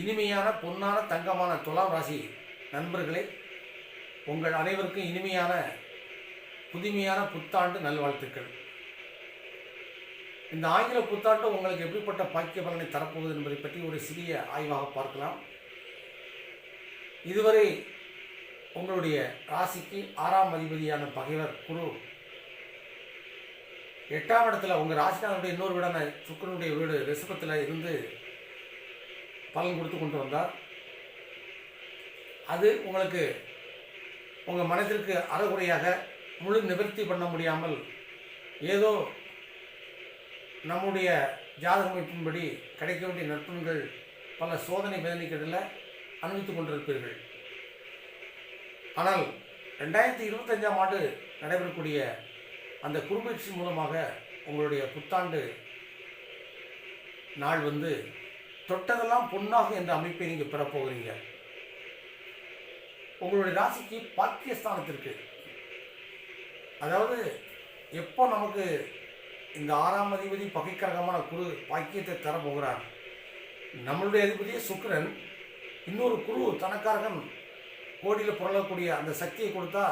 இனிமையான பொன்னான தங்கமான துலாம் ராசி நண்பர்களே உங்கள் அனைவருக்கும் இனிமையான புதுமையான புத்தாண்டு நல்வாழ்த்துக்கள். இந்த ஆங்கில புத்தாண்டு உங்களுக்கு எப்படிப்பட்ட பாக்கிய பலனை தரப்போகுது என்பதை பற்றி ஒரு சிறிய ஆய்வாக பார்க்கலாம். இதுவரை உங்களுடைய ராசிக்கு ஆறாம் அதிபதியான பகைவர் குரு எட்டாம் இடத்துல உங்கள் ராசினாருடைய இன்னொரு வீடான சுக்கரனுடைய வீடு ரிசபத்தில் இருந்து பலன் கொடுத்து கொண்டு வந்தார். அது உங்களுக்கு உங்கள் மனதிற்கு அறகுறையாக முழு நிவர்த்தி பண்ண முடியாமல் ஏதோ நம்முடைய ஜாதக அமைப்பின்படி கிடைக்க வேண்டிய நற்பண்கள் பல சோதனை வேதனைகளில் அனுபவித்துக் கொண்டிருப்பீர்கள். ஆனால் ரெண்டாயிரத்தி இருபத்தஞ்சாம் ஆண்டு நடைபெறக்கூடிய அந்த குறும்பயிற்சி மூலமாக உங்களுடைய புத்தாண்டு நாள் வந்து தொட்டதெல்லாம் பொன்னாக என்ற அமைப்பை நீங்கள் பெறப்போகிறீங்க உங்களுடைய ராசிக்கு பாக்கியஸ்தானத்திற்கு அதாவது எப்போ நமக்கு இந்த ஆறாம் அதிபதி பகைக்கரகமான குரு பாக்கியத்தை தர போகிறார் நம்மளுடைய அதிபதியே சுக்கரன் இன்னொரு குரு தனக்காரகன் கோடியில் புரளக்கூடிய அந்த சக்தியை கொடுத்தா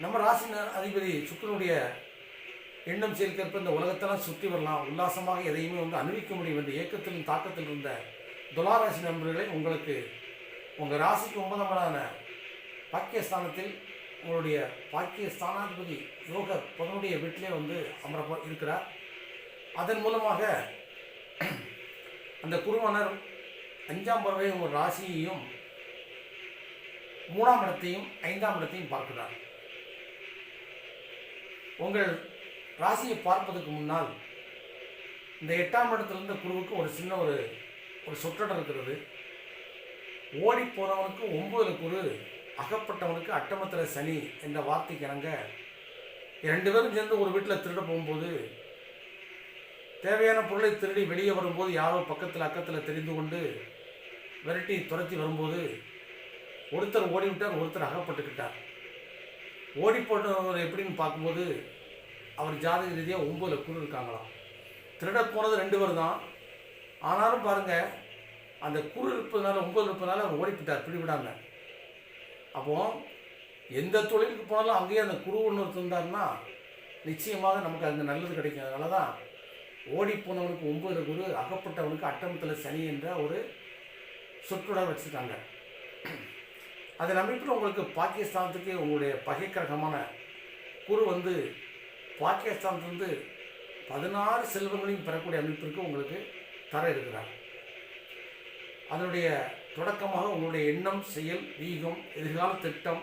நம்ம ராசி அதிபதி சுக்கரனுடைய எண்ணம் சேர்க்கிறப்ப இந்த உலகத்தெல்லாம் சுற்றி வரலாம். உல்லாசமாக எதையுமே வந்து அணிவிக்க முடியும் என்ற இயக்கத்திலும் தாக்கத்தில் இருந்த துலாராசி நண்பர்களை உங்களுக்கு உங்கள் ராசிக்கு ஒன்பதாம் பாக்கியஸ்தானத்தில் உங்களுடைய பாக்கியஸ்தானாதிபதி யோக பதனுடைய வீட்டிலே வந்து அமர இருக்கிறார். அதன் மூலமாக அந்த குருவனர் அஞ்சாம் பறவை உங்கள் ராசியையும் மூணாம் இடத்தையும் ஐந்தாம் இடத்தையும் பார்க்கிறார். உங்கள் ராசியை பார்ப்பதற்கு முன்னால் இந்த எட்டாம் இடத்துல இருந்த குருவுக்கு ஒரு சின்ன ஒரு ஒரு சுற்றடம் இருக்கிறது. ஓடி போனவனுக்கு ஒம்பது குரு அகப்பட்டவனுக்கு அட்டமத்தில் சனி என்ற வார்த்தைக்கு இணங்க ரெண்டு பேரும் சேர்ந்து ஒரு வீட்டில் திருட போகும்போது தேவையான பொருளை திருடி வெளியே வரும்போது யாரோ பக்கத்தில் அக்கத்தில் தெரிந்து கொண்டு விரட்டி துரத்தி வரும்போது ஒருத்தர் ஓடிவிட்டார் ஒருத்தர் அகப்பட்டுக்கிட்டார். ஓடி போட்டவர் எப்படின்னு பார்க்கும்போது அவர் ஜாதக ரீதியாக ஒம்பது குரு இருக்காங்களாம். திருட போனது ரெண்டு பேர் தான் ஆனாலும் பாருங்கள் அந்த குரு இருப்பதுனால ஒம்பது இருப்பதுனால அவர் ஓடிப்பிட்டார் பிடிவிடாம அப்போது எந்த தொழிலுக்கு போனாலும் அங்கேயே அந்த குரு ஒன்று இருந்தாருன்னா நிச்சயமாக நமக்கு அங்கே நல்லது கிடைக்கும். அதனால தான் ஓடி போனவனுக்கு ஒன்பது குரு அகப்பட்டவனுக்கு அட்டமத்தில் சனி என்ற ஒரு சொற்றொடர் வச்சுருக்காங்க. அதன் அமைப்பில் உங்களுக்கு பாகிஸ்தானத்துக்கு உங்களுடைய பகைக்கிரகமான குரு வந்து பாகிஸ்தான்லேருந்து பதினாறு செல்வங்களையும் பெறக்கூடிய அமைப்பிற்கு உங்களுக்கு தர இருக்கிறார். அதனுடைய தொடக்கமாக உங்களுடைய எண்ணம் செயல் வீகம் எதிர்கால திட்டம்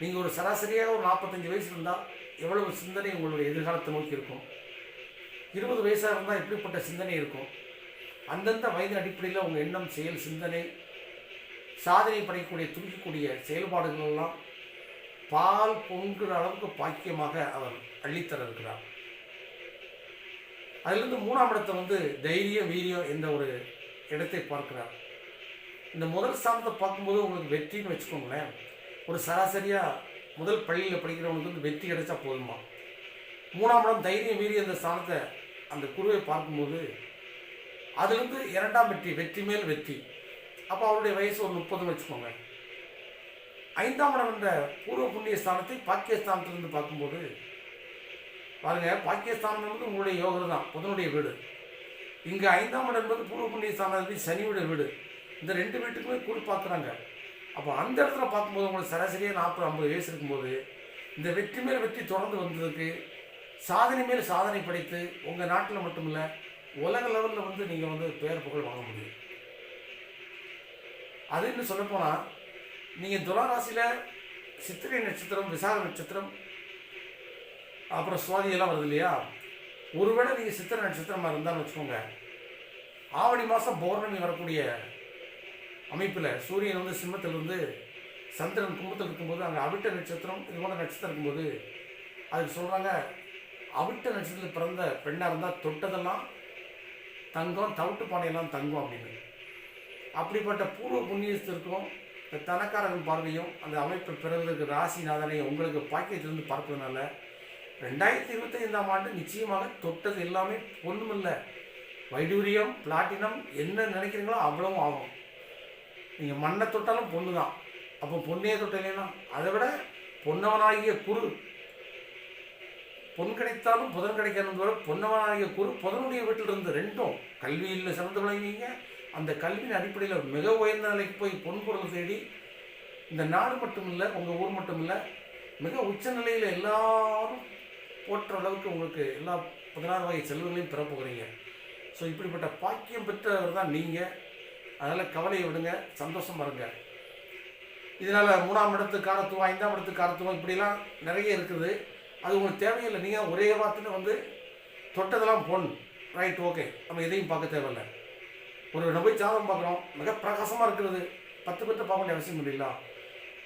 நீங்கள் ஒரு சராசரியாக ஒரு நாற்பத்தஞ்சு வயசு இருந்தால் எவ்வளவு சிந்தனை உங்களுடைய எதிர்காலத்தை நோக்கி இருக்கும்? இருபது வயசாக இருந்தால் எப்படிப்பட்ட சிந்தனை இருக்கும்? அந்தந்த வயது அடிப்படையில் உங்கள் எண்ணம் செயல் சிந்தனை சாதனை படைக்கக்கூடிய துடிக்கக்கூடிய செயல்பாடுகள் எல்லாம் பால் பொங்குற அளவுக்கு பாக்கியமாக அவர் அள்ளித்தர இருக்கிறார் அதிலிருந்து மூணாம் இடத்தை வந்து தைரியம் வீரியம் என்ற ஒரு இடத்தை பார்க்கிறார். இந்த முதல் ஸ்தானத்தை பார்க்கும்போது உங்களுக்கு வெற்றின்னு வச்சுக்கோங்களேன். ஒரு சராசரியாக முதல் பள்ளியில் படிக்கிறவங்களுக்கு வந்து வெற்றி கிடைச்சா போதுமா? மூணாம் இடம் தைரியம் வீரியம் இந்த ஸ்தானத்தை அந்த குருவை பார்க்கும்போது அதுலேருந்து இரண்டாம் வெற்றி வெற்றி மேல் வெற்றி. அப்போ அவருடைய வயசு ஒரு முப்பதுன்னு வச்சுக்கோங்க. ஐந்தாம் இடம் என்ற பூர்வ புண்ணிய ஸ்தானத்தை பாக்கியஸ்தானத்திலிருந்து பார்க்கும்போது பாருங்க பாக்கியஸ்தானம் என்பது உங்களுடைய யோகம் தான் புதனுடைய வீடு. இங்கே ஐந்தாம் இடம் என்பது பூர்வ புண்ணிய ஸ்தானத்தில் சனியுடைய வீடு. இந்த ரெண்டு வீட்டுக்குமே கூடி பார்க்குறாங்க. அப்போ அந்த இடத்துல பார்க்கும்போது உங்களுக்கு சராசரியாக நாற்பது ஐம்பது வயசு இருக்கும்போது இந்த வெற்றி மேல் வெற்றி தொடர்ந்து வந்ததுக்கு சாதனை மேல் சாதனை படைத்து உங்கள் நாட்டில் மட்டும் இல்லை உலக லெவலில் வந்து நீங்கள் வந்து பேர் புகழ் வாங்க முடியும். அது இன்னும் சொல்லப்போனால் நீங்கள் துளாராசியில் சித்திரை நட்சத்திரம் விசாக நட்சத்திரம் அப்புறம் சுவாதி எல்லாம் வருது இல்லையா? ஒருவேளை நீங்கள் சித்திரை நட்சத்திரமாக இருந்தாலும் வச்சுக்கோங்க. ஆவணி மாதம் பௌர்ணமி வரக்கூடிய அமைப்பில் சூரியன் வந்து சிம்மத்தில் இருந்து சந்திரன் கும்பத்தில் இருக்கும்போது அங்கே அவிட்ட நட்சத்திரம் இது போன்ற நட்சத்திரம் இருக்கும்போது அதுக்கு சொல்கிறாங்க அவிட்ட நட்சத்திரத்தில் பிறந்த பெண்ணாக இருந்தால் தொட்டதெல்லாம் தங்கம் தவிட்டு பானையெல்லாம் தங்கும் அப்படின்னு. அப்படிப்பட்ட பூர்வ புண்ணியத்திற்கும் தனக்காரர்கள் பார்வையும் அந்த அமைப்பு பிறகு ராசிநாதனை உங்களுக்கு பாக்கியத்திலிருந்து பார்ப்பதுனால ரெண்டாயிரத்தி இருபத்தைந்தாம் ஆண்டு நிச்சயமாக தொட்டது எல்லாமே பொண்ணுமில்ல. வைடூரியம் பிளாட்டினம் என்ன நினைக்கிறீங்களோ அவ்வளவும் ஆகும். நீங்கள் மண்ணை தொட்டாலும் பொண்ணு தான் அப்போ பொண்ணையே தொட்டலைன்னா அதை விட பொன்னவனாகிய குரு பொன் கிடைத்தாலும் புதன் கிடைக்கணும் பொன்னவனாகிய குரு புதனுடைய வீட்டில் இருந்து ரெண்டும். கல்வியில் சிறந்து விளங்குவீங்க அந்த கல்வியின் அடிப்படையில் மிக உயர்ந்த நிலைக்கு போய் பொன்பொருள் தேடி இந்த நாடு மட்டும் இல்லை உங்கள் ஊர் மட்டும் இல்லை மிக உச்ச நிலையில் எல்லாரும் போற்ற அளவுக்கு உங்களுக்கு எல்லா பதினாறு வகை செல்வங்களையும் பெற போகிறீங்க. ஸோ இப்படிப்பட்ட பாக்கியம் பெற்றவர் தான் நீங்கள் அதனால் கவலையை விடுங்க சந்தோஷம் இருங்க. இதனால் மூணாம் இடத்து காரத்துவம் ஐந்தாம் இடத்து காரத்துவம் இப்படிலாம் நிறைய இருக்குது. அது உங்களுக்கு தேவையில்லை. நீங்கள் ஒரே வார்த்தையில் வந்து தொட்டதெல்லாம் பொன். ரைட் ஓகே நம்ம எதையும் பார்க்க தேவையில்லை. ஒரு இடம் போய் ஜாதகம் பார்க்குறோம் மிக பிரகாசமாக இருக்கிறது. பத்து பேர்த்த பார்க்க வேண்டிய அவசியம் இல்லைங்களா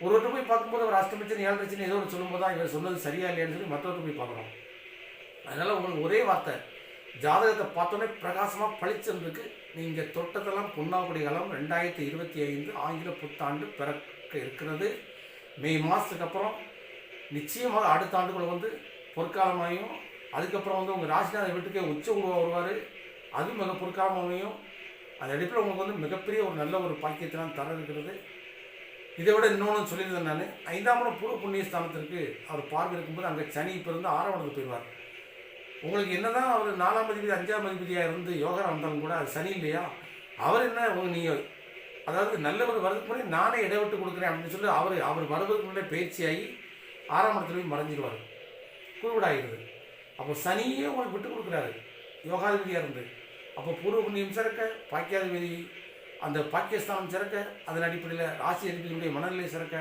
ஒருவர்கிட்ட போய் பார்க்கும்போது ஒரு அஷ்டமிச்சன் ஏழரைச்சன் ஏதோ ஒரு சொல்லும்போது தான் இவர் சொன்னது சரியா இல்லையான்னு சொல்லி மற்றவர்கிட்ட போய் பார்க்குறோம். அதனால் உங்களுக்கு ஒரே வார்த்தை ஜாதகத்தை பார்த்தோன்னே பிரகாசமாக பளிச்சிருக்கு நீங்கள் தொட்டதெல்லாம் பொன்னாக்குடி காலம் ரெண்டாயிரத்தி இருபத்தி ஐந்து ஆங்கில புத்தாண்டு பிறக்க இருக்கிறது. மே மாதத்துக்கு அப்புறம் நிச்சயமாக அடுத்த ஆண்டுக்குள்ள வந்து பொற்காலமாயும் அதுக்கப்புறம் வந்து உங்கள் ராசிநாத வீட்டுக்கே உச்ச உருவா வருவார். அது மிக பொற்காலமாகவும் அந்த அடிப்படையில் உங்களுக்கு வந்து மிகப்பெரிய ஒரு நல்ல ஒரு பாக்கியத்தெல்லாம் தர இருக்கிறது இதை விட இன்னொன்று சொல்லியிருந்தேன் நான் ஐந்தாம் இடம் பூர்வ புண்ணிய ஸ்தானத்திற்கு அவர் பார்வை இருக்கும்போது அங்கே சனி இப்போ இருந்து ஆறாம் இடத்துக்கு போயிடுவார். உங்களுக்கு என்னதான் அவர் நாலாம் அதிபதி அஞ்சாம் அதிபதியாக இருந்து யோகா வந்தாலும் கூட அது சனி இல்லையா? அவர் என்ன உங்க நீங்கள் அதாவது நல்லவர் வரதுக்கு முன்னாடி நானே இடைவிட்டு கொடுக்குறேன் அப்படின்னு சொல்லி அவர் அவர் வருவதற்கு முன்னாடி பயிற்சியாகி ஆறாம் இடத்துல போய் மறைஞ்சிடுவார். குருவிடாகிறது அப்போ சனியே உங்களுக்கு விட்டு கொடுக்குறாரு. யோகாதிபதியாக இருந்து. அப்போ பூர்வ புண்ணியம் சிறக்க பாக்கியாதிபதி அந்த பாக்கியஸ்தானம் சிறக்க அதன் அடிப்படையில் ராசி அதிபதியுடைய மனநிலை சிறக்க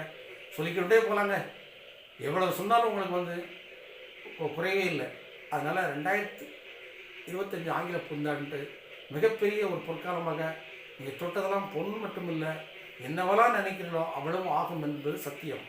சொல்லிக்கிட்டே போகலாங்க எவ்வளவு சொன்னாலும் உங்களுக்கு வந்து குறையவே குறைவே இல்லை. அதனால் ரெண்டாயிரத்தி இருபத்தஞ்சு ஆங்கில புந்தாண்டு மிகப்பெரிய ஒரு பொற்காலமாக நீங்கள் தொட்டதெல்லாம் பொண்ணு மட்டும் இல்லை என்னவெல்லாம் நினைக்கிறீங்களோ அவ்வளவும் ஆகும் என்பது சத்தியம்.